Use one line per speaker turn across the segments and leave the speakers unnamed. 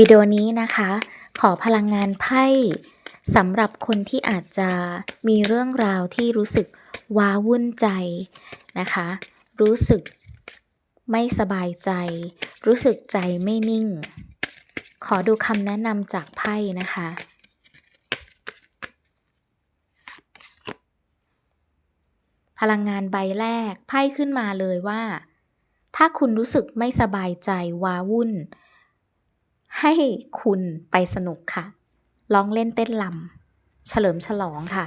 วิดีโอนี้นะคะ ขอพลังงานไพ่สำหรับคนที่อาจจะมีเรื่องราวที่รู้สึกว้าวุ่นใจนะคะ รู้สึกไม่สบายใจ รู้สึกใจไม่นิ่ง ขอดูคำแนะนำจากไพ่นะคะ พลังงานใบแรกไพ่ขึ้นมาเลยว่า ถ้าคุณรู้สึกไม่สบายใจว้าวุ่น ให้คุณไปสนุกค่ะ ร้องเล่นเต้นลำเฉลิมฉลองค่ะ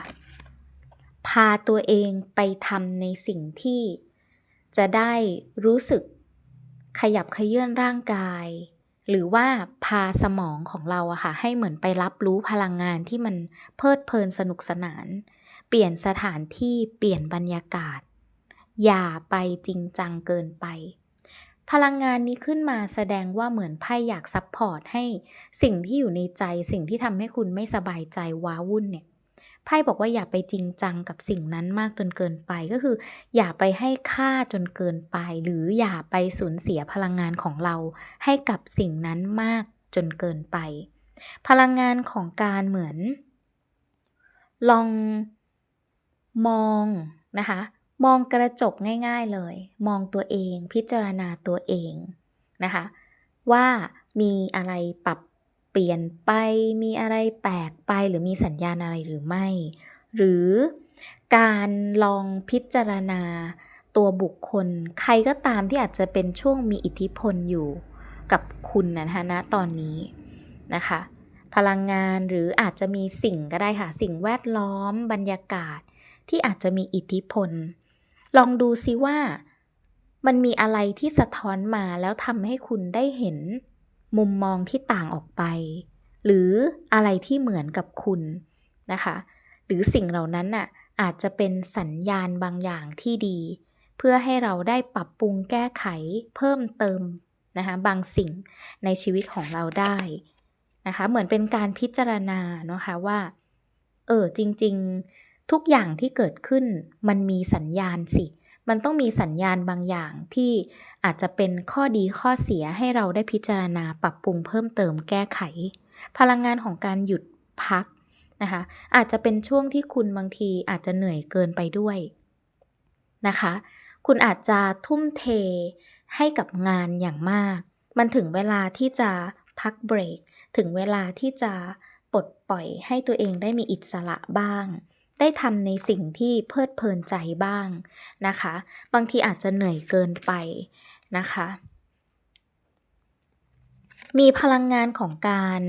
พาตัวเองไปทำในสิ่งที่จะได้รู้สึกขยับขยื่นร่างกาย หรือว่าพาสมองของเราอะค่ะ ให้เหมือนไปรับรู้พลังงานที่มันเพลิดเพลินสนุกสนาน เปลี่ยนสถานที่เปลี่ยนบรรยากาศ อย่าไปจริงจังเกินไป พลังงานนี้ขึ้นมาแสดงว่าเหมือนไพ่อยากซัพพอร์ตให้สิ่งที่อยู่ในใจ สิ่งที่ทำให้คุณไม่สบายใจว้าวุ่นเนี่ยไพ่บอกว่าอย่าไปจริงจังกับสิ่งนั้นมากจนเกินไปก็คือ อย่าไปให้ค่าจนเกินไป หรืออย่าไปสูญเสียพลังงานของเรา ให้กับสิ่งนั้นมากจนเกินไป พลังงานของการเหมือน ลองมองนะคะ มองกระจกง่าย ๆเลย มองตัวเอง พิจารณาตัวเองนะคะ ว่ามีอะไรปรับเปลี่ยนไป มีอะไรแปลกไปหรือมีสัญญาณอะไรหรือไม่ หรือการลองพิจารณาตัวบุคคล ใครก็ตามที่อาจจะเป็นช่วงมีอิทธิพลอยู่กับคุณนะคะณตอนนี้นะคะ พลังงานหรืออาจจะมีสิ่งก็ได้ค่ะ สิ่งแวดล้อมบรรยากาศที่อาจจะมีอิทธิพล ลองดูซิว่า มันมีอะไรที่สะท้อนมาแล้วทำให้คุณได้เห็น มุมมองที่ต่างออกไป หรืออะไรที่เหมือนกับคุณนะคะ หรือสิ่งเหล่านั้นน่ะอาจจะเป็นสัญญาณบางอย่างที่ดี เพื่อให้เราได้ปรับปรุงแก้ไขเพิ่มเติมนะคะบางสิ่งในชีวิตของเราได้นะคะ เหมือนเป็นการพิจารณาเนาะคะว่า เออจริง ๆ ทุกอย่างที่เกิดขึ้นมันมีสัญญาณสิ มันต้องมีสัญญาณบางอย่างที่อาจจะเป็นข้อดีข้อเสียให้เราได้พิจารณาปรับปรุงเพิ่มเติมแก้ไข พลังงานของการหยุดพักนะคะอาจจะเป็นช่วงที่คุณบางทีอาจจะเหนื่อยเกินไปด้วยนะคะ คุณอาจจะทุ่มเทให้กับงานอย่างมาก มันถึงเวลาที่จะพักเบรก ถึงเวลาที่จะปลดปล่อยให้ตัวเองได้มีอิสระบ้าง ได้ทำในสิ่งที่เพลิดเพลินใจบ้างนะคะ บางทีอาจจะเหนื่อยเกินไปนะคะ มีพลังงานของการ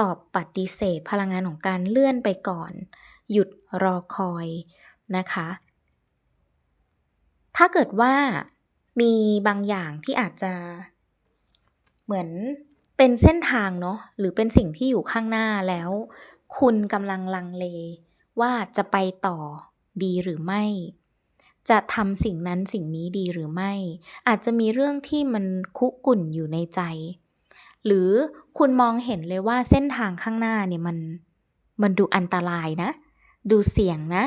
ตอบปฏิเสธ พลังงานของการเลื่อนไปก่อน หยุดรอคอยนะคะ ถ้าเกิดว่ามีบางอย่างที่อาจจะเหมือนเป็นเส้นทางเนาะหรือเป็นสิ่งที่อยู่ข้างหน้าแล้ว คุณกำลังลังเล ว่าจะไปต่อดีหรือไม่ จะทำสิ่งนั้นสิ่งนี้ดีหรือไม่ อาจจะมีเรื่องที่มันคุกุ่นอยู่ในใจ หรือคุณมองเห็นเลยว่าเส้นทางข้างหน้าเนี่ยมันมันดูอันตรายนะ ดูเสี่ยงนะ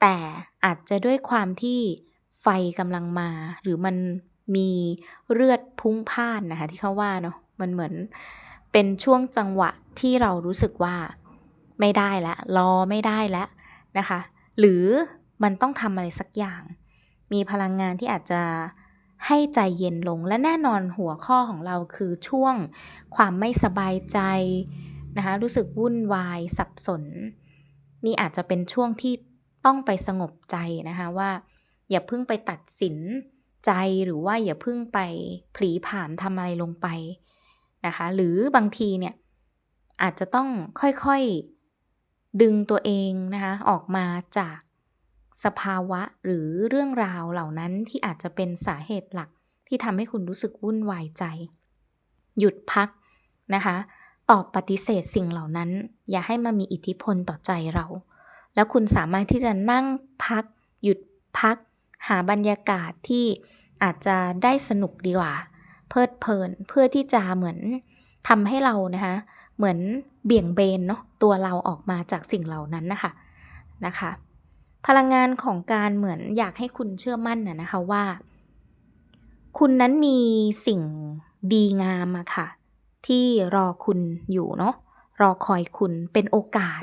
แต่อาจจะด้วยความที่ไฟกำลังมา หรือมันมีเลือดพุ่งพ่านนะคะที่เขาว่าเนาะมันเหมือนเป็นช่วงจังหวะที่เรารู้สึกว่า ไม่ได้แล้วรอไม่ได้แล้วนะคะ หรือมันต้องทำอะไรสักอย่าง มีพลังงานที่อาจจะให้ใจเย็นลงและแน่นอนหัวข้อของเราคือช่วงความไม่สบายใจนะคะรู้สึกวุ่นวายสับสน นี่อาจจะเป็นช่วงที่ต้องไปสงบใจนะคะว่า อย่าเพิ่งไปตัดสินใจหรือว่าอย่าเพิ่งไปผลีผามทำอะไรลงไปนะคะ หรือบางทีเนี่ยอาจจะต้องค่อยๆ ดึงตัวเองนะคะออกมาจากสภาวะหรือเรื่องราวเหล่านั้นที่อาจจะเป็นสาเหตุหลักที่ทำให้คุณรู้สึกวุ่นวายใจ หยุดพักนะคะตอบปฏิเสธสิ่งเหล่านั้น อย่าให้มามีอิทธิพลต่อใจเรา แล้วคุณสามารถที่จะนั่งพัก หยุดพัก หาบรรยากาศที่อาจจะได้สนุกดีกว่า เพลิดเพลินเพื่อที่จะเหมือนทำให้เรานะคะเหมือนเบี่ยงเบนเนาะ ตัวเราออกมาจากสิ่งเหล่านั้นนะคะนะคะ พลังงานของการเหมือนอยากให้คุณเชื่อมั่นนะนะคะว่า คุณนั้นมีสิ่งดีงามอะค่ะ ที่รอคุณอยู่เนาะรอคอยคุณเป็นโอกาส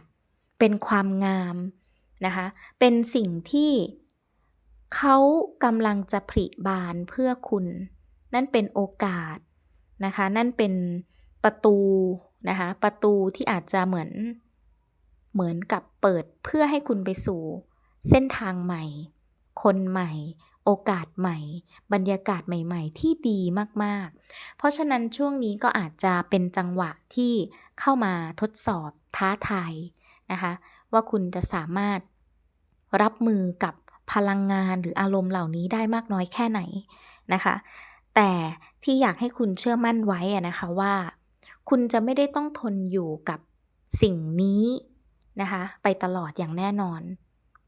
เป็นความงามนะคะ เป็นสิ่งที่เขากำลังจะผลิบานเพื่อคุณ นั่นเป็นโอกาสนะคะ นั่นเป็นประตู นะคะ ประตูที่อาจจะเหมือน เหมือนกับเปิดเพื่อให้คุณไปสู่ เส้นทางใหม่ คนใหม่ โอกาสใหม่ บรรยากาศใหม่ ๆ ที่ดีมากๆ เพราะฉะนั้นช่วงนี้ก็อาจจะเป็นจังหวะที่เข้ามาทดสอบท้าทายนะคะ ว่าคุณจะสามารถรับมือกับพลังงานหรืออารมณ์เหล่านี้ได้มากน้อยแค่ไหนนะคะ แต่ที่อยากให้คุณเชื่อมั่นไว้นะคะว่า คุณจะไม่ได้ต้องทนอยู่กับสิ่งนี้นะคะไปตลอดอย่างแน่นอน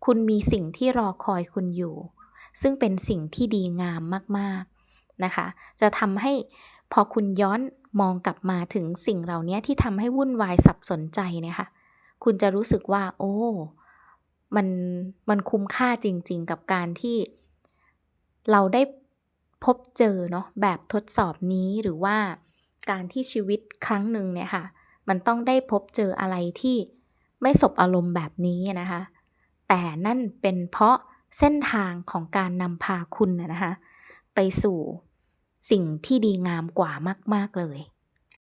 คุณมีสิ่งที่รอคอยคุณอยู่ ซึ่งเป็นสิ่งที่ดีงามมากๆนะคะ จะทำให้พอคุณย้อนมองกลับมาถึงสิ่งเหล่านี้ที่ทำให้วุ่นวายสับสนใจเนี่ยค่ะ คุณจะรู้สึกว่า โอ้ มันมันคุ้มค่าจริง ๆ กับการที่เราได้พบเจอเนาะแบบทดสอบนี้หรือว่า การที่ชีวิตครั้งหนึ่งเนี่ยค่ะ มันต้องได้พบเจออะไรที่ไม่สบอารมณ์แบบนี้นะคะ แต่นั่นเป็นเพราะเส้นทางของการนำพาคุณนะคะ ไปสู่สิ่งที่ดีงามกว่ามาก ๆ เลย